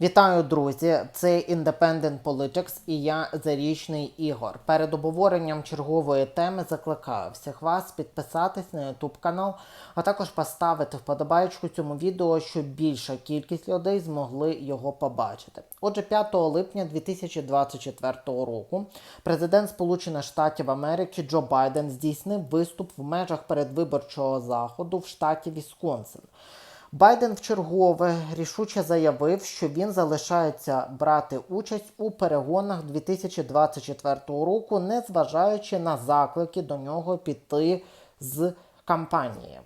Вітаю, друзі! Це Independent Politics і я Зарічний Ігор. Перед обговоренням чергової теми закликаю всіх вас підписатись на YouTube канал, а також поставити вподобайку цьому відео, щоб більша кількість людей змогли його побачити. Отже, 5 липня 2024 року президент Сполучених Штатів Америки Джо Байден здійснив виступ в межах передвиборчого заходу в штаті Вісконсин. Байден вчергове рішуче заявив, що він залишається брати участь у перегонах 2024 року, незважаючи на заклики до нього піти з кампанії.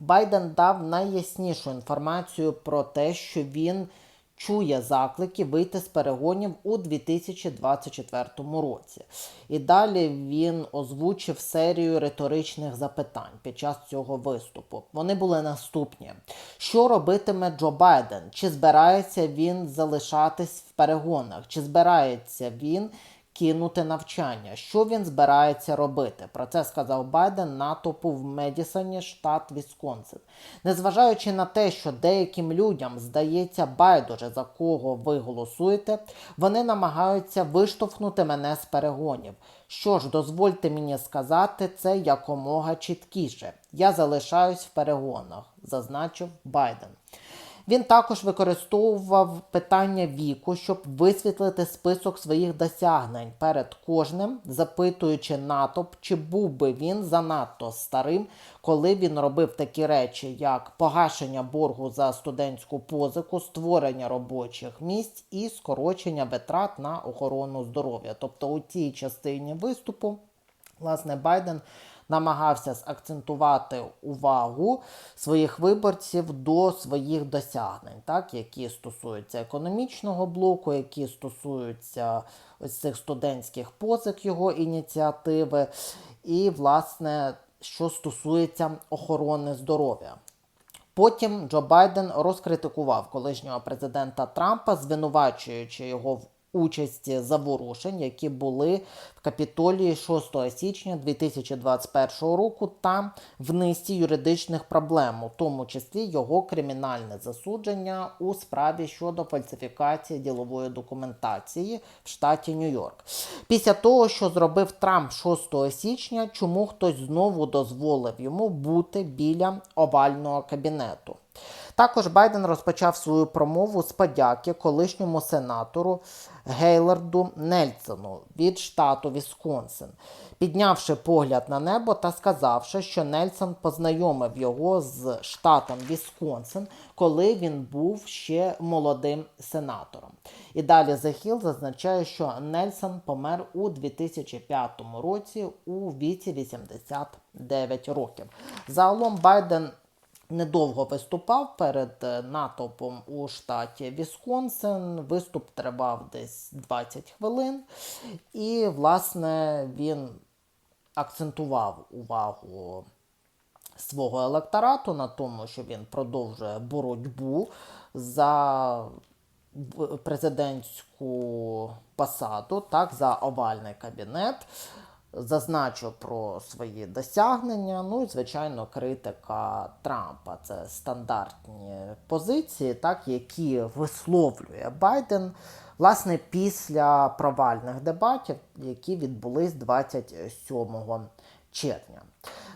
Байден дав найяснішу інформацію про те, що він чує заклики вийти з перегонів у 2024 році. І далі він озвучив серію риторичних запитань під час цього виступу. Вони були наступні: що робитиме Джо Байден? Чи збирається він залишатись в перегонах? Чи збирається він кинути навчання. Що він збирається робити? Про це сказав Байден натовпу в Медісоні, штат Вісконсин. Незважаючи на те, що деяким людям здається байдуже за кого ви голосуєте, вони намагаються виштовхнути мене з перегонів. Що ж, дозвольте мені сказати це якомога чіткіше. Я залишаюсь в перегонах, зазначив Байден. Він також використовував питання віку, щоб висвітлити список своїх досягнень перед кожним, запитуючи натовп, чи був би він занадто старим, коли він робив такі речі, як погашення боргу за студентську позику, створення робочих місць і скорочення витрат на охорону здоров'я. Тобто у цій частині виступу, власне, Байден намагався закцентувати увагу своїх виборців до своїх досягнень, так, які стосуються економічного блоку, які стосуються ось цих студентських позик його ініціативи, і, власне, що стосується охорони здоров'я. Потім Джо Байден розкритикував колишнього президента Трампа, звинувачуючи його в участі заворушень, які були в капітолії 6 січня 2021 року, та в низці юридичних проблем, у тому числі його кримінальне засудження у справі щодо фальсифікації ділової документації в штаті Нью-Йорк. Після того, що зробив Трамп 6 січня, чому хтось знову дозволив йому бути біля овального кабінету. Також Байден розпочав свою промову з подяки колишньому сенатору Гейларду Нельсону від штату Вісконсин, піднявши погляд на небо та сказавши, що Нельсон познайомив його з штатом Вісконсин, коли він був ще молодим сенатором. І далі Hill зазначає, що Нельсон помер у 2005 році у віці 89 років. Загалом Байден недовго виступав перед е, натовпом у штаті Вісконсин. Виступ тривав десь 20 хвилин, і, власне, він акцентував увагу свого електорату на тому, що він продовжує боротьбу за президентську посаду, так, за овальний кабінет зазначу про свої досягнення. Ну і, звичайно, критика Трампа. Це стандартні позиції, так, які висловлює Байден. Власне, після провальних дебатів, які відбулись 27 червня.